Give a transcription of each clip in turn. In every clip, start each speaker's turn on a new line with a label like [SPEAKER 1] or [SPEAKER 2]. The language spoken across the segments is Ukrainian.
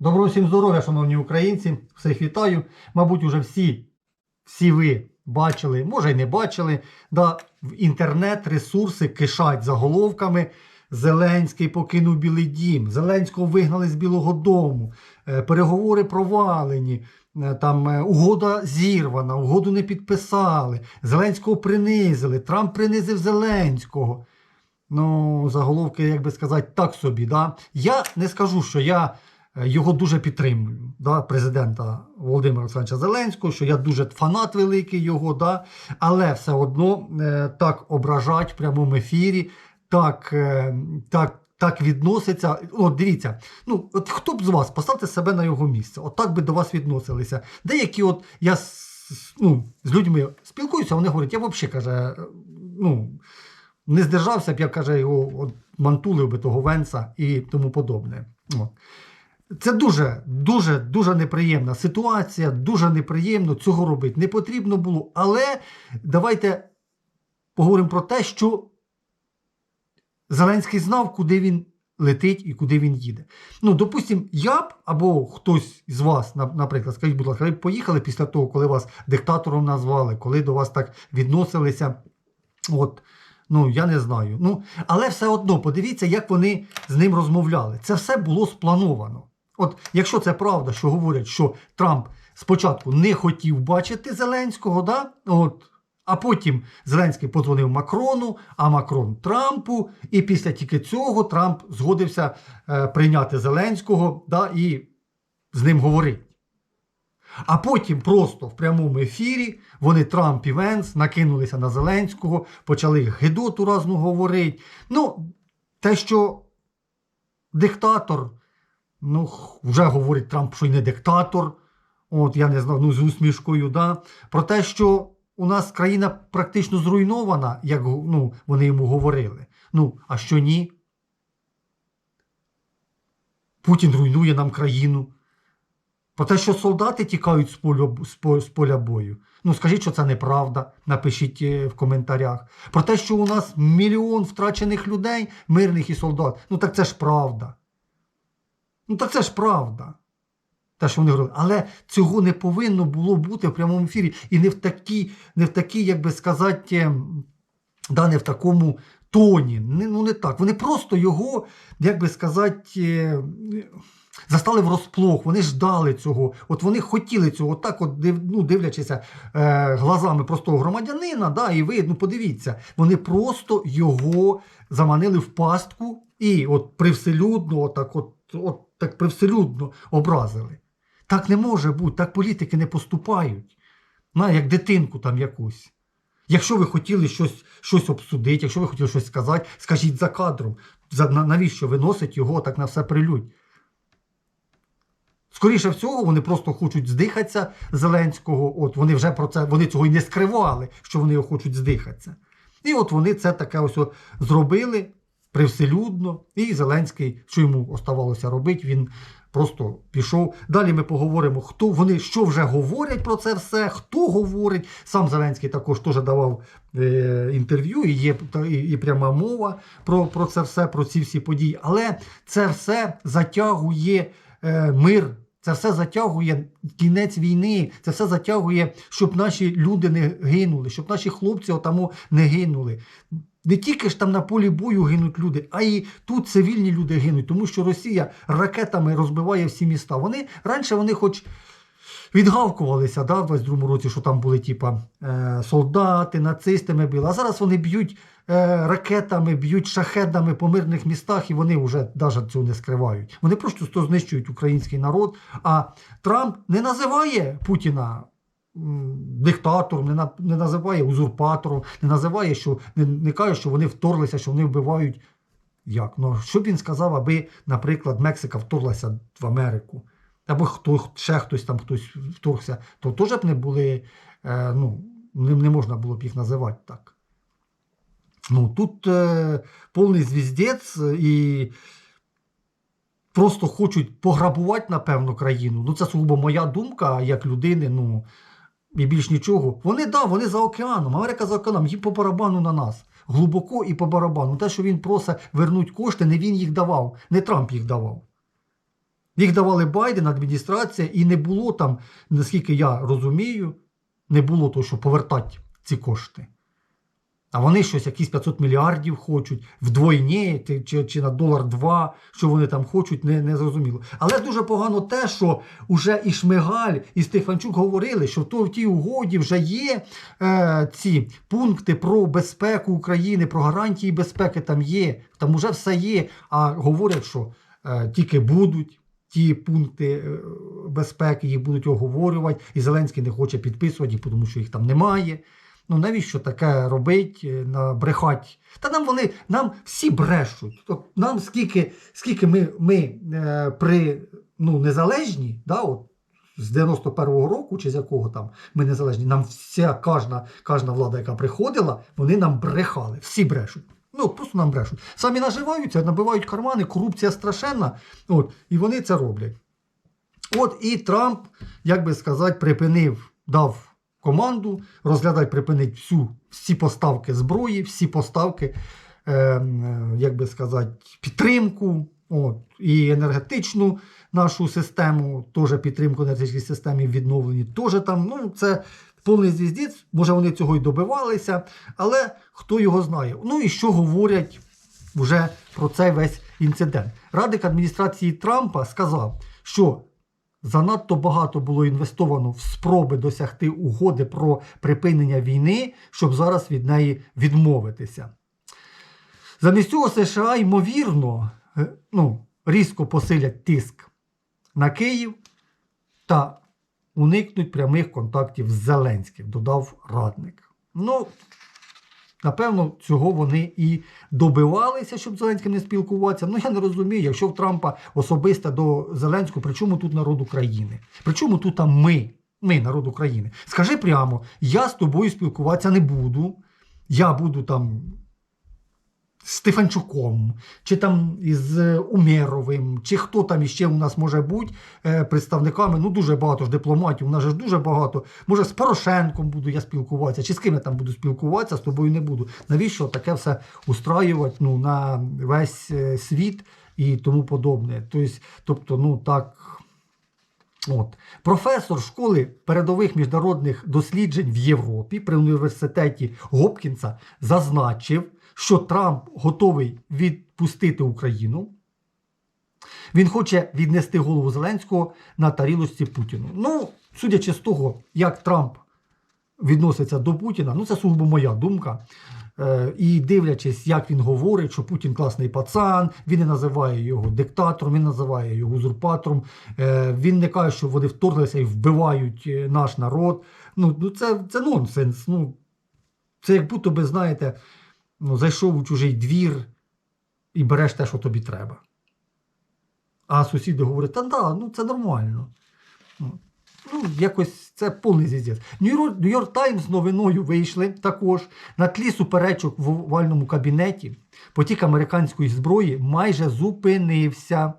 [SPEAKER 1] Доброго всім здоров'я, шановні українці. Всіх вітаю. Мабуть, уже всі, всі ви бачили, може й не бачили. Да, в інтернет-ресурси кишать заголовками. Зеленський покинув Білий Дім, Зеленського вигнали з Білого Дому, е, переговори провалені, е, там е, угода зірвана, угоду не підписали, Зеленського принизили, Трамп принизив Зеленського. Ну, заголовки, як би сказати, так собі. Да? Я не скажу, що я його дуже підтримую, да, президента Володимира Олександровича Зеленського, що я дуже фанат великий його, да, але все одно е, так ображать в прямому ефірі, так, е, так, так відноситься. От дивіться, ну от хто б з вас поставте себе на його місце, от так би до вас відносилися. Деякі, от я ну, з людьми спілкуюся, вони говорять, я взагалі каже, ну не здержався б, я каже, його от, мантулив би того Венса і тому подобне. От. Це дуже, дуже, дуже неприємна ситуація, дуже неприємно цього робити не потрібно було. Але давайте поговоримо про те, що Зеленський знав, куди він летить і куди він їде. Ну, допустимо, я б або хтось з вас, наприклад, скажіть, будь ласка, ви б поїхали після того, коли вас диктатором назвали, коли до вас так відносилися. От, ну, я не знаю. Ну, але все одно подивіться, як вони з ним розмовляли. Це все було сплановано. От, якщо це правда, що говорять, що Трамп спочатку не хотів бачити Зеленського, да? от, а потім Зеленський подзвонив Макрону, а Макрон Трампу, і після тільки цього Трамп згодився е, прийняти Зеленського да, і з ним говорити. А потім просто в прямому ефірі вони Трамп і Венс накинулися на Зеленського, почали гидоту разну говорити. Ну, те, що диктатор, ну, вже говорить Трамп, що й не диктатор. От, я не знаю, ну, з усмішкою, да. Про те, що у нас країна практично зруйнована, як ну, вони йому говорили. Ну, а що ні? Путін руйнує нам країну. Про те, що солдати тікають з поля, з поля бою. Ну, скажіть, що це неправда. Напишіть е, в коментарях. Про те, що у нас мільйон втрачених людей, мирних і солдат. Ну так це ж правда. Ну так це ж правда. Те, що вони говорили. Але цього не повинно було бути в прямому ефірі. І не в такій, не в такій, як би сказати, да, не в такому тоні. Ну не так. Вони просто його, як би сказати, застали врозплох, вони ждали цього. От вони хотіли цього, от так, от ну, дивлячися е, глазами простого громадянина, да, і ви, ну подивіться, вони просто його заманили в пастку і от привселюдно, отак, от, от так привселюдно образили. Так не може бути, так політики не поступають. На, як дитинку там якусь. Якщо ви хотіли щось, щось обсудити, якщо ви хотіли щось сказати, скажіть за кадром. За, на- навіщо виносить його так на все прилюдь? Скоріше всього, вони просто хочуть здихатися Зеленського. От вони вже про це, вони цього і не скривали, що вони його хочуть здихатися. І от вони це таке ось зробили привселюдно. І Зеленський, що йому оставалося робити, він просто пішов. Далі ми поговоримо, хто вони що вже говорять про це все, хто говорить. Сам Зеленський також теж давав е, інтерв'ю, і є і, і пряма мова про, про це все, про ці всі події. Але це все затягує е, мир. Це все затягує кінець війни, це все затягує, щоб наші люди не гинули, щоб наші хлопці отамо не гинули. Не тільки ж там на полі бою гинуть люди, а й тут цивільні люди гинуть, тому що Росія ракетами розбиває всі міста. Вони раніше вони хоч відгавкувалися да, в 22-му році, що там були типа, е, солдати, нацисти ми били. А зараз вони б'ють е, ракетами, б'ють шахедами по мирних містах, і вони вже навіть цього не скривають. Вони просто знищують український народ. А Трамп не називає Путіна. Диктатором, не, на- не називає узурпатором, не називає, що не, не каже, що вони вторглися, що вони вбивають. Як? Ну, що б він сказав, аби, наприклад, Мексика вторглася в Америку? Або хто, ще хтось там хтось вторгся, то теж б не були, е, ну, не, не можна було б їх називати так. Ну, тут е, повний звіздець і просто хочуть пограбувати, напевно, країну. Ну, це сугубо моя думка, як людини, ну, і більш нічого. Вони, да, вони за океаном, Америка за океаном, їм по барабану на нас. Глибоко і по барабану. Те, що він просить вернуть кошти, не він їх давав, не Трамп їх давав. Їх давали Байден, адміністрація, і не було там, наскільки я розумію, не було того, що повертати ці кошти. А вони щось, якісь 500 мільярдів хочуть, вдвойні чи, чи на долар два, що вони там хочуть, не, не зрозуміло. Але дуже погано те, що уже і Шмигаль, і Стефанчук говорили, що в, тій угоді вже є е, ці пункти про безпеку України, про гарантії безпеки там є, там уже все є. А говорять, що е, тільки будуть. Ті пункти е, безпеки їх будуть оговорювати, і Зеленський не хоче підписувати тому що їх там немає. Ну навіщо таке робить, е, набрехать? Та нам вони, нам всі брешуть. От нам скільки, скільки ми, ми е, при ну, незалежні, да, от, з 91-го року, чи з якого там ми незалежні, нам вся кожна, кожна влада, яка приходила, вони нам брехали. Всі брешуть. Ну, просто нам брешуть. Самі наживаються, набивають кармани, корупція страшенна. От, і вони це роблять. От і Трамп, як би сказати, припинив, дав команду розглядати, припинити всю, всі поставки зброї, всі поставки, е, е, як би сказати, підтримку. От, і енергетичну нашу систему, теж підтримку енергетичній системі відновлені, теж там, ну, це повний звіздець, може вони цього й добивалися, але хто його знає. Ну і що говорять вже про цей весь інцидент. Радник адміністрації Трампа сказав, що занадто багато було інвестовано в спроби досягти угоди про припинення війни, щоб зараз від неї відмовитися. Замість цього США, ймовірно, е, ну, різко посилять тиск на Київ та уникнуть прямих контактів з Зеленським, додав радник. Ну, Напевно, цього вони і добивалися, щоб Зеленським не спілкуватися. Ну я не розумію, якщо в Трампа особисто до Зеленського, при чому тут народ України? При чому тут ми? Ми, народ України. Скажи прямо, я з тобою спілкуватися не буду. Я буду там Стефанчуком, чи там із е, Умєровим, чи хто там іще у нас може бути е, представниками. Ну, дуже багато ж дипломатів, у нас ж дуже багато. Може, з Порошенком буду я спілкуватися, чи з ким я там буду спілкуватися, з тобою не буду. Навіщо таке все устраювати ну, на весь е, світ і тому подобне? Тобто ну так. От. Професор школи передових міжнародних досліджень в Європі при університеті Гопкінса зазначив, що Трамп готовий відпустити Україну. Він хоче віднести голову Зеленського на тарілочці Путіну. Ну, судячи з того, як Трамп відноситься до Путіна, ну це сугубо моя думка. Е, і дивлячись, як він говорить, що Путін класний пацан, він не називає його диктатором, він називає його узурпатором. Е, він не каже, що вони вторглися і вбивають е, наш народ. Ну, ну це, це нонсенс. Ну, це як будто би, знаєте, ну, зайшов у чужий двір і береш те, що тобі треба. А сусіди говорять, та да, ну це нормально. Ну, Ну, якось це повний зіздець. Нью-Йорк Таймс новиною вийшли також на тлі суперечок в овальному кабінеті. Потік американської зброї майже зупинився.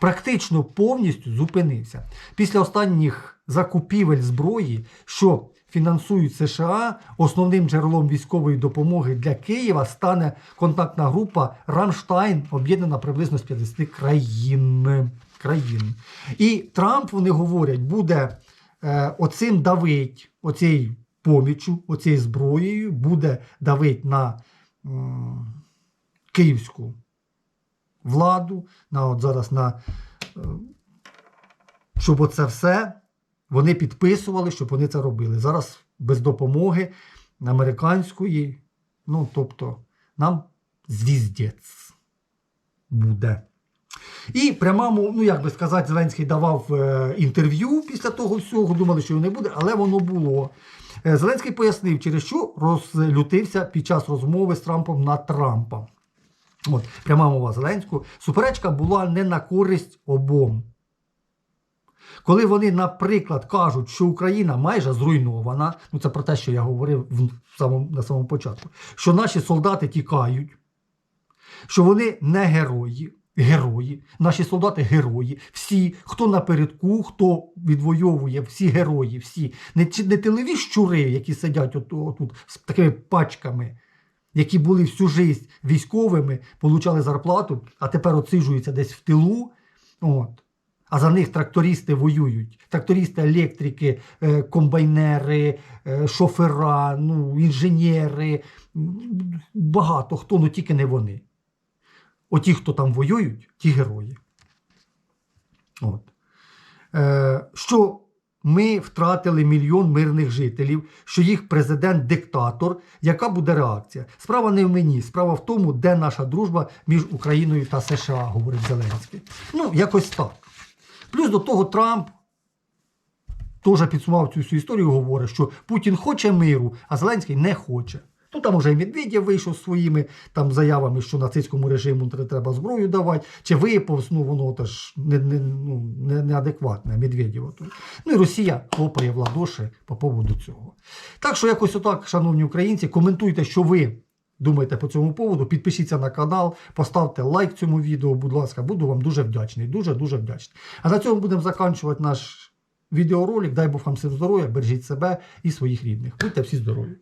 [SPEAKER 1] Практично повністю зупинився. Після останніх закупівель зброї, що фінансують США, основним джерелом військової допомоги для Києва стане контактна група Рамштайн, об'єднана приблизно з 50 країн. країн. І Трамп, вони говорять, буде е, оцим давить, оцей поміччю, оцією зброєю, буде давить на м, київську владу, на от зараз на е, щоб оце все вони підписували, щоб вони це робили. Зараз без допомоги американської, ну тобто, нам звіздець буде. І прямому, ну як би сказати, Зеленський давав е, інтерв'ю після того всього, думали, що його не буде, але воно було. Е, Зеленський пояснив, через що розлютився під час розмови з Трампом на Трампа. От, пряма мова Зеленського. Суперечка була не на користь обом. Коли вони, наприклад, кажуть, що Україна майже зруйнована, ну це про те, що я говорив в самому, на самому початку, що наші солдати тікають, що вони не герої, герої, наші солдати герої, всі, хто напередку, хто відвоює, всі герої, всі, не, не тилові щури, які сидять от, отут з такими пачками, які були всю життя військовими, получали зарплату, а тепер отсиджуються десь в тилу От. А за них трактористи воюють. Трактористи, електрики, е, комбайнери, е, шофера, ну, інженери. Багато хто, ну тільки не вони. Оті, хто там воюють, ті герої. От. Е, що ми втратили мільйон мирних жителів, що їх президент диктатор. Яка буде реакція? Справа не в мені, справа в тому, де наша дружба між Україною та США, говорить Зеленський. Ну, якось так. Плюс до того Трамп теж підсумував цю всю історію, говорить, що Путін хоче миру, а Зеленський не хоче. Ну там уже і Медведєв вийшов зі своїми там заявами, що нацистському режиму треба зброю давати, чи виповз, ну воно теж не, не, ну, не, неадекватне Медведєва. Ну і Росія хлопає в ладоші по поводу цього. Так що якось отак, шановні українці, коментуйте, що ви думаєте по цьому поводу. Підпишіться на канал, поставте лайк цьому відео, будь ласка, буду вам дуже вдячний. Дуже-дуже вдячний. А на цьому будемо закінчувати наш відеоролик. Дай Бог вам всім здоров'я, бережіть себе і своїх рідних. Будьте всі здорові!